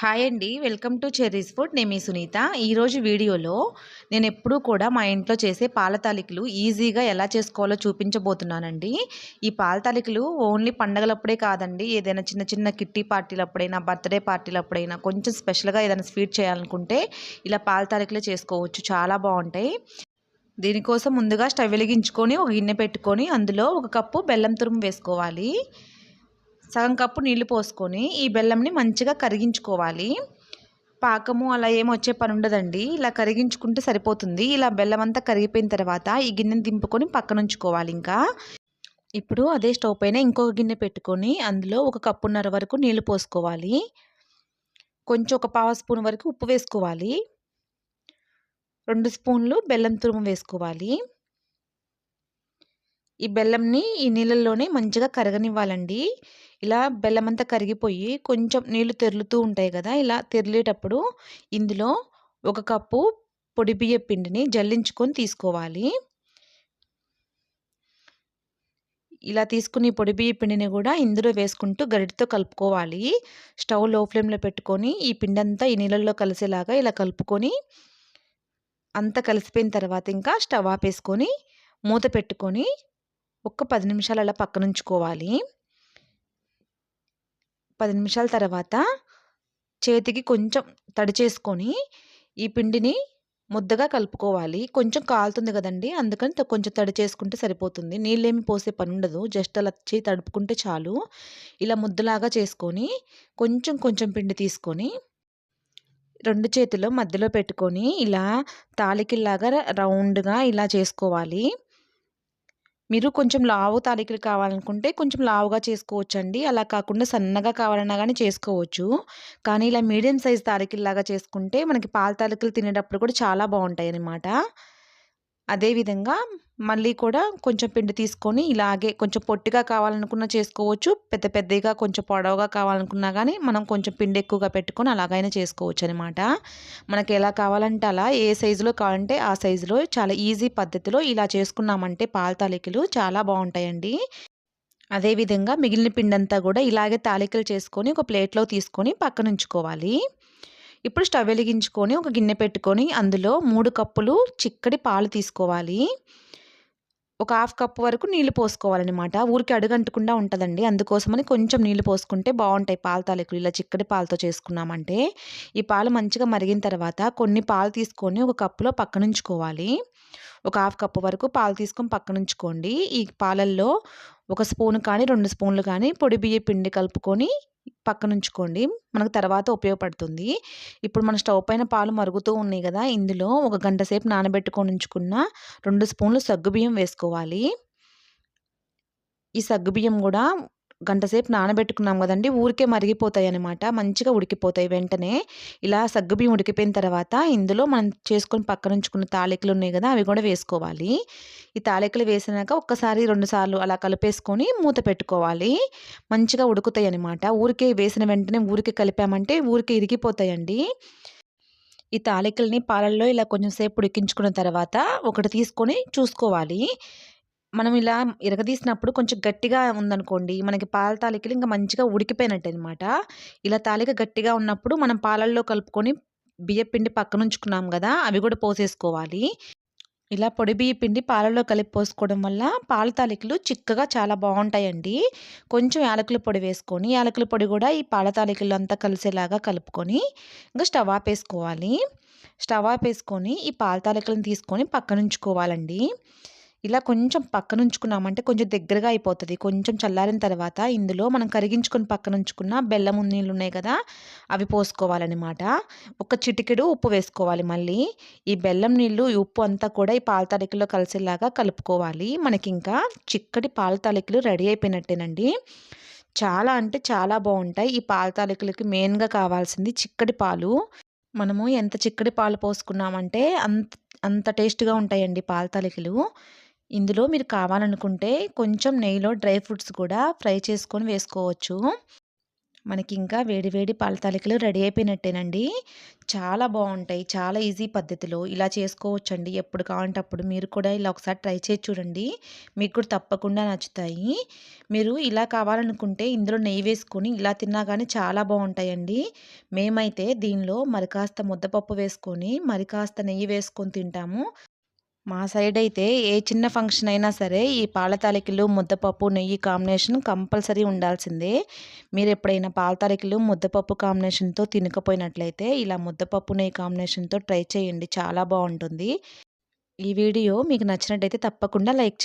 Hi అండి. Welcome to Cherry's food. నేను మీ సునీత. ఈరోజు వీడియోలో నేను ఎప్పుడూ కూడా మా ఇంట్లో చేసే పాల తాలికలు ఈజీగా ఎలా చేసుకోవాలో చూపించబోతున్నానండి. ఈ పాల తాలికలు ఓన్లీ పండగలప్పుడే కాదండి. ఏదైనా చిన్న చిన్న కిట్టి పార్టీలప్పుడైనా బర్త్డే పార్టీలప్పుడైనా కొంచెం స్పెషల్గా ఏదైనా స్వీట్ చేయాలనుకుంటే ఇలా పాల తాలికలు చేసుకోవచ్చు. చాలా బాగుంటాయి. దీనికోసం ముందుగా స్టవ్ వెలిగించుకొని ఒక గిన్నె పెట్టుకొని అందులో ఒక కప్పు బెల్లం తురుము వేసుకోవాలి. సగం కప్పు నీళ్ళు పోసుకొని ఈ బెల్లంని మంచిగా కరిగించుకోవాలి. పాకము అలా ఏం వచ్చే పని ఉండదండి. ఇలా కరిగించుకుంటే సరిపోతుంది. ఇలా బెల్లం అంతా కరిగిపోయిన తర్వాత ఈ గిన్నెని దింపుకొని పక్కన ఉంచుకోవాలి ఇంకా. ఇప్పుడు అదే స్టవ్ పైన ఇంకొక గిన్నె పెట్టుకొని అందులో ఒక కప్పున్నర వరకు నీళ్ళు పోసుకోవాలి. కొంచెం ఒక పావు స్పూన్ వరకు ఉప్పు వేసుకోవాలి. రెండు స్పూన్లు బెల్లం తురుము వేసుకోవాలి. ఈ బెల్లంని ఈ నీళ్ళల్లోనే మంచిగా కరగనివ్వాలండి. ఇలా బెల్లం అంతా కరిగిపోయి కొంచెం నీళ్ళు తెరులుతూ ఉంటాయి కదా ఇలా తెరిలేటప్పుడు ఇందులో ఒక కప్పు పొడి బియ్య పిండిని జల్లించుకొని తీసుకోవాలి. ఇలా తీసుకుని పొడి బియ్య పిండిని కూడా ఇందులో వేసుకుంటూ గరిటితో కలుపుకోవాలి. స్టవ్లో ఫ్లేమ్లో పెట్టుకొని ఈ పిండి అంతా ఈ నీళ్ళల్లో కలిసేలాగా ఇలా కలుపుకొని అంతా కలిసిపోయిన తర్వాత ఇంకా స్టవ్ ఆపేసుకొని మూత పెట్టుకొని ఒక్క పది నిమిషాలు అలా పక్కనుంచుకోవాలి. పది నిమిషాల తర్వాత చేతికి కొంచెం తడి చేసుకొని ఈ పిండిని ముద్దగా కలుపుకోవాలి. కొంచెం కాలుతుంది కదండి అందుకని కొంచెం తడి చేసుకుంటే సరిపోతుంది. నీళ్ళేమి పోసే పని ఉండదు జస్ట్ అలా చేయి తడుపుకుంటే చాలు. ఇలా ముద్దలాగా చేసుకొని కొంచెం కొంచెం పిండి తీసుకొని రెండు చేతులు మధ్యలో పెట్టుకొని ఇలా తాలికిల్లాగా రౌండ్గా ఇలా చేసుకోవాలి. మీరు కొంచెం లావు తాలికలు కావాలనుకుంటే కొంచెం లావుగా చేసుకోవచ్చండి. అలా కాకుండా సన్నగా కావాలన్నా కానీ చేసుకోవచ్చు. కానీ ఇలా మీడియం సైజ్ తాలికల్లాగా చేసుకుంటే మనకి పాల తాలికలు తినేటప్పుడు కూడా చాలా బాగుంటాయి అన్నమాట అదేవిధంగా మళ్ళీ కూడా కొంచెం పిండి తీసుకొని ఇలాగే కొంచెం పొట్టిగా కావాలనుకున్నా చేసుకోవచ్చు పెద్ద పెద్దగా కొంచెం పొడవుగా కావాలనుకున్నా కానీ మనం కొంచెం పిండి ఎక్కువగా పెట్టుకొని అలాగైనా చేసుకోవచ్చు అనమాట మనకి ఎలా కావాలంటే అలా ఏ సైజులో కావాలంటే ఆ సైజులో చాలా ఈజీ పద్ధతిలో ఇలా చేసుకున్నామంటే పాల తాలికలు చాలా బాగుంటాయండి. అదేవిధంగా మిగిలిన పిండి అంతా కూడా ఇలాగే తాలికలు చేసుకొని ఒక ప్లేట్లో తీసుకొని పక్కనుంచుకోవాలి. ఇప్పుడు స్టవ్ వెలిగించుకొని ఒక గిన్నె పెట్టుకొని అందులో మూడు కప్పులు చిక్కటి పాలు తీసుకోవాలి. ఒక హాఫ్ కప్ వరకు నీళ్ళు పోసుకోవాలన్నమాట. ఊరికి అడుగంటకుండా ఉంటుందండి. అందుకోసమని కొంచెం నీళ్ళు పోసుకుంటే బాగుంటాయి పాల తాలికలు. ఇలా చిక్కటి పాలతో చేసుకున్నామంటే ఈ పాలు మంచిగా మరిగిన తర్వాత కొన్ని పాలు తీసుకొని ఒక కప్పులో పక్కనుంచుకోవాలి. ఒక హాఫ్ కప్ వరకు పాలు తీసుకొని పక్కనుంచుకోండి. ఈ పాలల్లో ఒక స్పూన్ కానీ రెండు స్పూన్లు కానీ పొడి బియ్య పిండి కలుపుకొని పక్కన ఉంచుకోండి మనకు తర్వాత ఉపయోగపడుతుంది. ఇప్పుడు మన స్టవ్ పైన పాలు మరుగుతూ ఉన్నాయి కదా ఇందులో ఒక గంట సేపు నానబెట్టుకొని ఉంచుకున్న రెండు స్పూన్లు సగ్గుబియ్యం వేసుకోవాలి. ఈ సగ్గుబియ్యం కూడా గంటసేపు నానబెట్టుకున్నాం కదండి ఊరికే మరిగిపోతాయి అనమాట మంచిగా ఉడికిపోతాయి వెంటనే. ఇలా సగ్గుబియ్యం ఉడికిపోయిన తర్వాత ఇందులో మనం చేసుకొని పక్కన ఉంచుకున్న తాలికలు ఉన్నాయి కదా అవి కూడా వేసుకోవాలి. ఈ తాలికలు వేసినాక ఒక్కసారి రెండుసార్లు అలా కలిపేసుకొని మూత పెట్టుకోవాలి. మంచిగా ఉడుకుతాయి అనమాట ఊరికే వేసిన వెంటనే ఊరికే కలిపామంటే ఊరికే ఇరిగిపోతాయండి. ఈ తాలికల్ని పాలల్లో ఇలా కొంచెం సేపు ఉడికించుకున్న తర్వాత ఒకటి తీసుకొని చూసుకోవాలి. మనం ఇలా ఇరగదీసినప్పుడు కొంచెం గట్టిగా ఉందనుకోండి మనకి పాల తాలికలు ఇంకా మంచిగా ఉడికిపోయినట్టు అనమాట ఇలా తాలిక గట్టిగా ఉన్నప్పుడు మనం పాలల్లో కలుపుకొని బియ్యపిండి పక్కన ఉంచుకున్నాం కదా అవి కూడా పోసేసుకోవాలి. ఇలా పొడి బియ్య పిండి పాలలో కలిపి పోసుకోవడం వల్ల పాల తాలికలు చిక్కగా చాలా బాగుంటాయండి. కొంచెం యాలకుల పొడి వేసుకొని యాలకుల పొడి కూడా ఈ పాల తాలికలు అంతా కలిసేలాగా కలుపుకొని ఇంకా స్టవ్ ఆపేసుకోవాలి స్టవ్ ఆపేసుకొని ఈ పాల తాలికలను తీసుకొని పక్కనుంచుకోవాలండి. ఇలా కొంచెం పక్కన ఉంచుకున్నామంటే కొంచెం దగ్గరగా అయిపోతుంది. కొంచెం చల్లారిన తర్వాత ఇందులో మనం కరిగించుకొని పక్కన ఉంచుకున్న బెల్లం నీళ్ళు ఉన్నాయి కదా అవి పోసుకోవాలన్నమాట. ఒక చిటికెడు ఉప్పు వేసుకోవాలి మళ్ళీ. ఈ బెల్లం నీళ్ళు ఈ ఉప్పు అంతా కూడా ఈ పాల తాలికలో కలిసేలాగా కలుపుకోవాలి. మనకి ఇంకా చిక్కటి పాల తాలికలు రెడీ అయిపోయినట్టేనండి. చాలా అంటే చాలా బాగుంటాయి. ఈ పాల తాలికలకి మెయిన్గా కావాల్సింది చిక్కటి పాలు. మనము ఎంత చిక్కటి పాలు పోసుకున్నామంటే అంత అంత టేస్ట్గా ఉంటాయండి పాల తాలికలు. ఇందులో మీరు కావాలనుకుంటే కొంచెం నెయ్యిలో డ్రై ఫ్రూట్స్ కూడా ఫ్రై చేసుకొని వేసుకోవచ్చు. మనకి ఇంకా వేడివేడి పాల తాలికలు రెడీ అయిపోయినట్టేనండి. చాలా బాగుంటాయి. చాలా ఈజీ పద్ధతిలో ఇలా చేసుకోవచ్చండి. ఎప్పుడు కావాలంటే అప్పుడు మీరు కూడా ఇలా ఒకసారి ట్రై చేసి చూడండి. మీకు కూడా తప్పకుండా నచ్చుతాయి. మీరు ఇలా కావాలనుకుంటే ఇందులో నెయ్యి వేసుకొని ఇలా తిన్నా కానీ చాలా బాగుంటాయండి. మేమైతే దీనిలో మరి కాస్త ముద్దపప్పు వేసుకొని మరి కాస్త నెయ్యి వేసుకొని తింటాము. మా సైడ్ అయితే ఏ చిన్న ఫంక్షన్ అయినా సరే ఈ పాల తాలికలు ముద్దపప్పు నెయ్యి కాంబినేషన్ కంపల్సరీ ఉండాల్సిందే. మీరు ఎప్పుడైనా పాల తాలికలు ముద్దపప్పు కాంబినేషన్తో తినకపోయినట్లయితే ఇలా ముద్దపప్పు నెయ్యి కాంబినేషన్తో ట్రై చేయండి. చాలా బాగుంటుంది. ఈ వీడియో మీకు నచ్చినట్టయితే తప్పకుండా లైక్ చేయండి.